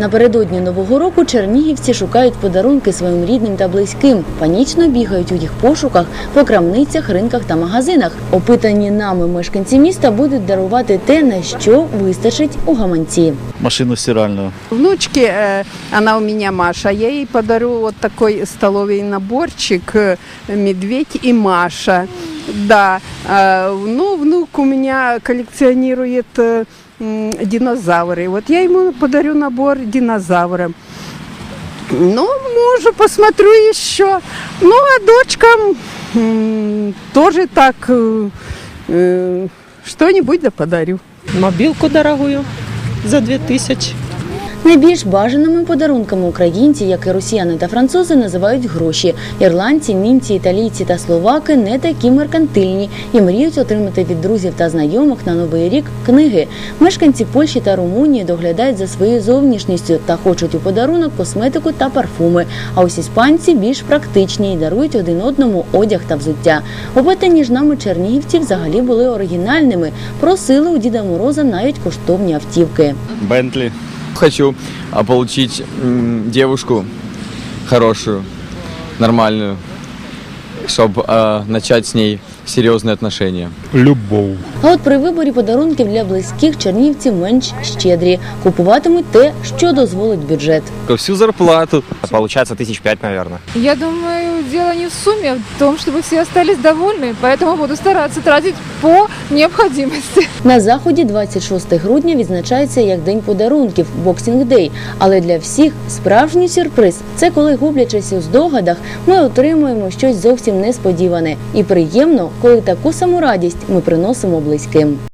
Напередодні нового року чернігівці шукають подарунки своїм рідним та близьким. Панічно бігають у їх пошуках по крамницях, ринках та магазинах. Опитані нами мешканці міста будуть дарувати те, на що вистачить у гаманці. машину стиральную. Внучке, э, она у меня Маша, я ей подарю вот такой столовый наборчик э, «Медведь и Маша». Да, э, ну, внук у меня коллекционирует э, м, динозавры. Вот я ему подарю набор динозавров. Ну, мужу посмотрю еще. Ну, а дочкам м, тоже так э, э, что-нибудь да подарю. Мобилку дорогую за 2000. Найбільш бажаними подарунками українці, як і росіяни та французи, називають гроші. Ірландці, німці, італійці та словаки не такі меркантильні і мріють отримати від друзів та знайомих на новий рік книги. Мешканці Польщі та Румунії доглядають за своєю зовнішністю та хочуть у подарунок косметику та парфуми. А ось іспанці більш практичні і дарують один одному одяг та взуття. Опитані ж нами чернігівці взагалі були оригінальними. Просили у Діда Мороза навіть коштовні автівки. Бентли. Хочу а, получить м, девушку хорошую, нормальную, чтобы начать с ней серьезные отношения. Любов. А от при виборі подарунків для близьких чернігівці менш щедрі. Купуватимуть те, що дозволить бюджет. Всю зарплату. Получается тысяч пять, наверное. Я думаю, дело не в сумме, а в том, чтобы все остались довольны, поэтому буду стараться тратить по необходимости. На заході 26 грудня відзначається як день подарунків Boxing Day. Але для всіх справжній сюрприз це коли гублячись у здогадах, ми отримуємо щось зовсім несподіване і приємно, коли таку саму радість ми приносимо близьким.